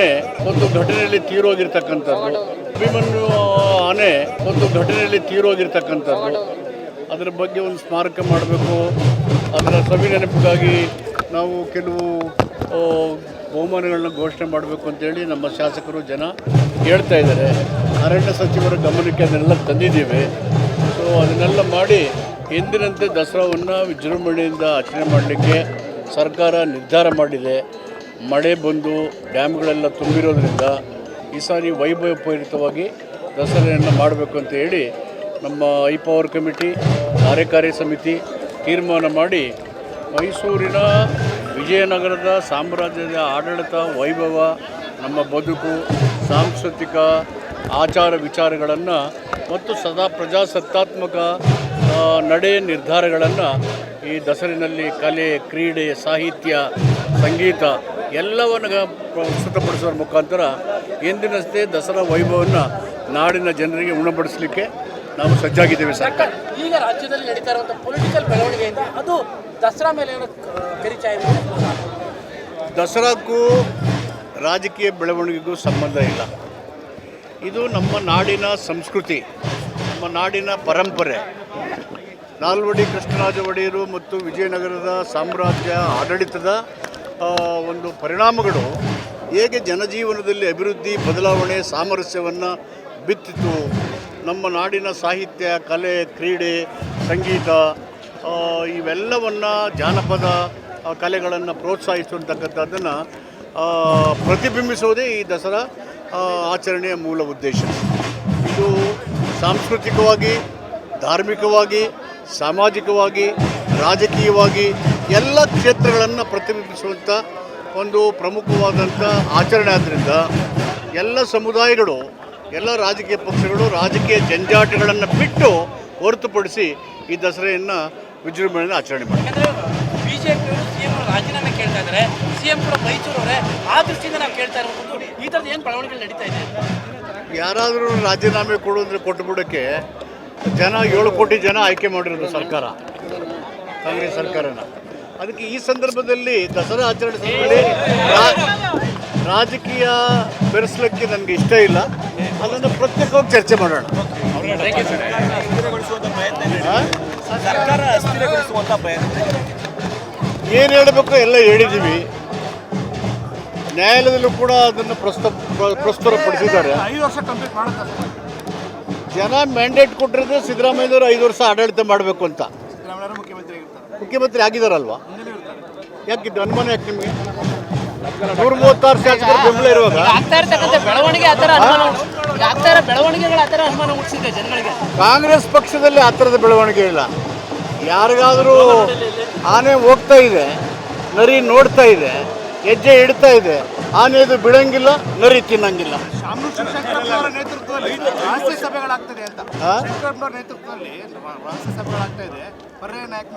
ಆನೆ ಒಂದು ಘಟನೆಯಲ್ಲಿ ತೀರೋಗಿರ್ತಕ್ಕಂಥದ್ದು. ಅಭಿಮನ್ಯು ಆನೆ ಒಂದು ಘಟನೆಯಲ್ಲಿ ತೀರೋಗಿರ್ತಕ್ಕಂಥದ್ದು. ಅದರ ಬಗ್ಗೆ ಒಂದು ಸ್ಮಾರಕ ಮಾಡಬೇಕು. ಅದರ ಸವಿ ನೆನಪಿಗಾಗಿ ನಾವು ಕೆಲವು ಬಹುಮಾನಗಳನ್ನ ಘೋಷಣೆ ಮಾಡಬೇಕು ಅಂತೇಳಿ ನಮ್ಮ ಶಾಸಕರು ಜನ ಹೇಳ್ತಾ ಇದ್ದಾರೆ. ಅರಣ್ಯ ಸಚಿವರ ಗಮನಕ್ಕೆ ಅದನ್ನೆಲ್ಲ ತಂದಿದ್ದೀವಿ. ಸೊ ಅದನ್ನೆಲ್ಲ ಮಾಡಿ ಎಂದಿನಂತೆ ದಸರಾವನ್ನು ವಿಜೃಂಭಣೆಯಿಂದ ಆಚರಣೆ ಮಾಡಲಿಕ್ಕೆ ಸರ್ಕಾರ ನಿರ್ಧಾರ ಮಾಡಿದೆ. ಮಳೆ ಬಂದು ಡ್ಯಾಮ್ಗಳೆಲ್ಲ ತುಂಬಿರೋದ್ರಿಂದ ಈ ಸಾರಿ ವೈಭವಪೂರಿತವಾಗಿ ದಸರೆಯನ್ನು ಮಾಡಬೇಕು ಅಂತ ಹೇಳಿ ನಮ್ಮ ಐ ಪವರ್ ಕಮಿಟಿ, ಕಾರ್ಯಕಾರಿ ಸಮಿತಿ ತೀರ್ಮಾನ ಮಾಡಿ ಮೈಸೂರಿನ ವಿಜಯನಗರದ ಸಾಮ್ರಾಜ್ಯದ ಆಡಳಿತ, ವೈಭವ, ನಮ್ಮ ಬದುಕು, ಸಾಂಸ್ಕೃತಿಕ ಆಚಾರ ವಿಚಾರಗಳನ್ನು ಮತ್ತು ಸದಾ ಪ್ರಜಾಸತ್ತಾತ್ಮಕ ನಡೆ ನಿರ್ಧಾರಗಳನ್ನು ಈ ದಸರಿನಲ್ಲಿ ಕಲೆ, ಕ್ರೀಡೆ, ಸಾಹಿತ್ಯ, ಸಂಗೀತ ಎಲ್ಲವನ್ನು ಪ್ರಸ್ತುತಪಡಿಸುವ ಮುಖಾಂತರ ಎಂದಿನಷ್ಟೇ ದಸರಾ ವೈಭವವನ್ನು ನಾಡಿನ ಜನರಿಗೆ ಉಣಪಡಿಸಲಿಕ್ಕೆ ನಾವು ಸಜ್ಜಾಗಿದ್ದೇವೆ ಸರ್. ಈಗ ರಾಜ್ಯದಲ್ಲಿ ನಡೀತಾ ಇರುವಂಥ ಪೊಲಿಟಿಕಲ್ ಬೆಳವಣಿಗೆಯಿಂದ ಅದು ದಸರಾ ಮೇಲೆ ಇದೆ ದಸರಾಕ್ಕೂ ರಾಜಕೀಯ ಬೆಳವಣಿಗೆಗೂ ಸಂಬಂಧ ಇಲ್ಲ. ಇದು ನಮ್ಮ ನಾಡಿನ ಸಂಸ್ಕೃತಿ ನಮ್ಮ ನಾಡಿನ ಪರಂಪರೆ. ನಾಲ್ವಡಿ ಕೃಷ್ಣರಾಜ ಒಡೆಯರು ಮತ್ತು ವಿಜಯನಗರದ ಸಾಮ್ರಾಜ್ಯ ಆಡಳಿತದ ಒಂದು ಪರಿಣಾಮಗಳು ಹೇಗೆ ಜನಜೀವನದಲ್ಲಿ ಅಭಿವೃದ್ಧಿ, ಬದಲಾವಣೆ, ಸಾಮರಸ್ಯವನ್ನು ಬಿತ್ತಿತು. ನಮ್ಮ ನಾಡಿನ ಸಾಹಿತ್ಯ, ಕಲೆ, ಕ್ರೀಡೆ, ಸಂಗೀತ ಇವೆಲ್ಲವನ್ನು ಜಾನಪದ ಕಲೆಗಳನ್ನು ಪ್ರೋತ್ಸಾಹಿಸುವಂತಕ್ಕಂಥದ್ದನ್ನು ಪ್ರತಿಬಿಂಬಿಸುವುದೇ ಈ ದಸರಾ ಆಚರಣೆಯ ಮೂಲ ಉದ್ದೇಶ. ಇದು ಸಾಂಸ್ಕೃತಿಕವಾಗಿ, ಧಾರ್ಮಿಕವಾಗಿ, ಸಾಮಾಜಿಕವಾಗಿ, ರಾಜಕೀಯವಾಗಿ ಎಲ್ಲ ಕ್ಷೇತ್ರಗಳನ್ನು ಪ್ರತಿನಿಧಿಸುವಂಥ ಒಂದು ಪ್ರಮುಖವಾದಂಥ ಆಚರಣೆ ಆದ್ದರಿಂದ ಎಲ್ಲ ಸಮುದಾಯಗಳು ಎಲ್ಲ ರಾಜಕೀಯ ಪಕ್ಷಗಳು ರಾಜಕೀಯ ಜಂಜಾಟಗಳನ್ನು ಬಿಟ್ಟು ಹೊರತುಪಡಿಸಿ ಈ ದಸರೆಯನ್ನು ವಿಜೃಂಭಣೆಯಿಂದ ಆಚರಣೆ ಮಾಡ್ತಾರೆ. ಬಿಜೆಪಿಯವರು ಸಿಎಂ ರಾಜೀನಾಮೆ ಕೇಳ್ತಾ ಇದ್ದಾರೆ ಸಿಎಂ ಕೂಡ ಮೈಸೂರವರೇ. ಆ ದೃಷ್ಟಿಯಿಂದ ನಾವು ಕೇಳ್ತಾ ಇರಬಹುದು ಈ ಥರದ ಏನು ಬೆಳವಣಿಗೆ ನಡೀತಾ ಇದೆ? ಯಾರಾದರೂ ರಾಜೀನಾಮೆ ಕೊಡು ಅಂದರೆ ಕೊಟ್ಟು ಬಿಡೋಕ್ಕೆ ಜನ ಏಳು ಕೋಟಿ ಜನ ಆಯ್ಕೆ ಮಾಡಿರೋದು ಸರ್ಕಾರ. ಕಾಂಗ್ರೆಸ್ ಸರ್ಕಾರನ. ಅದಕ್ಕೆ ಈ ಸಂದರ್ಭದಲ್ಲಿ ದಸರಾ ಆಚರಣೆ ಸಂದರ್ಭದಲ್ಲಿ ರಾಜಕೀಯ ಬೆರೆಸಲಿಕ್ಕೆ ನನಗೆ ಇಷ್ಟ ಇಲ್ಲ. ಅದನ್ನು ಪ್ರತ್ಯೇಕವಾಗಿ ಚರ್ಚೆ ಮಾಡೋಣ. ಏನು ಹೇಳಬೇಕು ಎಲ್ಲ ಹೇಳಿದ್ದೀವಿ ನ್ಯಾಯಾಲಯದಲ್ಲೂ ಕೂಡ ಅದನ್ನು ಪ್ರಸ್ತುತ ಪ್ರಸ್ತುತಪಡಿಸಿದ್ದಾರೆ. ಜನ ಮ್ಯಾಂಡೇಟ್ ಕೊಟ್ಟಿರೋದು ಸಿದ್ದರಾಮಯ್ಯವರು ಐದು ವರ್ಷ ಆಡಳಿತ ಮಾಡಬೇಕು ಅಂತ. ಮುಖ್ಯಮಂತ್ರಿ ಆಗಿದಾರಲ್ವಾ? ಯಾಕಿದ್ದು ಯಾಕೆ ಅನುಮಾನ ಯಾಕೆ ನಿಮಗೆ? ನೂರ ಮೂವತ್ತಾರು ಶಾಸಕರು ಬೆಂಬಲ ಇರುವಾಗ? ಆಗ್ತಾ ಇರ್ತಕ್ಕಂಥ ಬೆಳವಣಿಗೆ ಆ ಥರ ಅನುಮಾನ ಈಗ ಆಗ್ತಾ ಇರೋ ಬೆಳವಣಿಗೆಗಳು ಆ ಥರ ಅನುಮಾನ ಹುಟ್ಟಿಸಿದೆ ಜನಗಳಿಗೆ. ಕಾಂಗ್ರೆಸ್ ಪಕ್ಷದಲ್ಲಿ ಆ ಥರದ ಬೆಳವಣಿಗೆ ಇಲ್ಲ. ಯಾರಿಗಾದರೂ ಆನೆ ಹೋಗ್ತಾ ಇದೆ ನರಿ ನೋಡ್ತಾ ಇದೆ ಹೆಜ್ಜೆ ಇಡ್ತಾ ಇದೆ ಆನೆದು ಬಿಡಂಗಿಲ್ಲ ನರಿ ತಿನ್ನಂಗಿಲ್ಲ. ನೇತೃತ್ವದಲ್ಲಿ ಸಭೆಗಳಾಗ್ತದೆ ಅಂತ. ನೇತೃತ್ವದಲ್ಲಿ ಸಭೆಗಳಾಗ್ತಾ ಇದೆ. ಪರ್ಯಾಯ ನಾಯಕ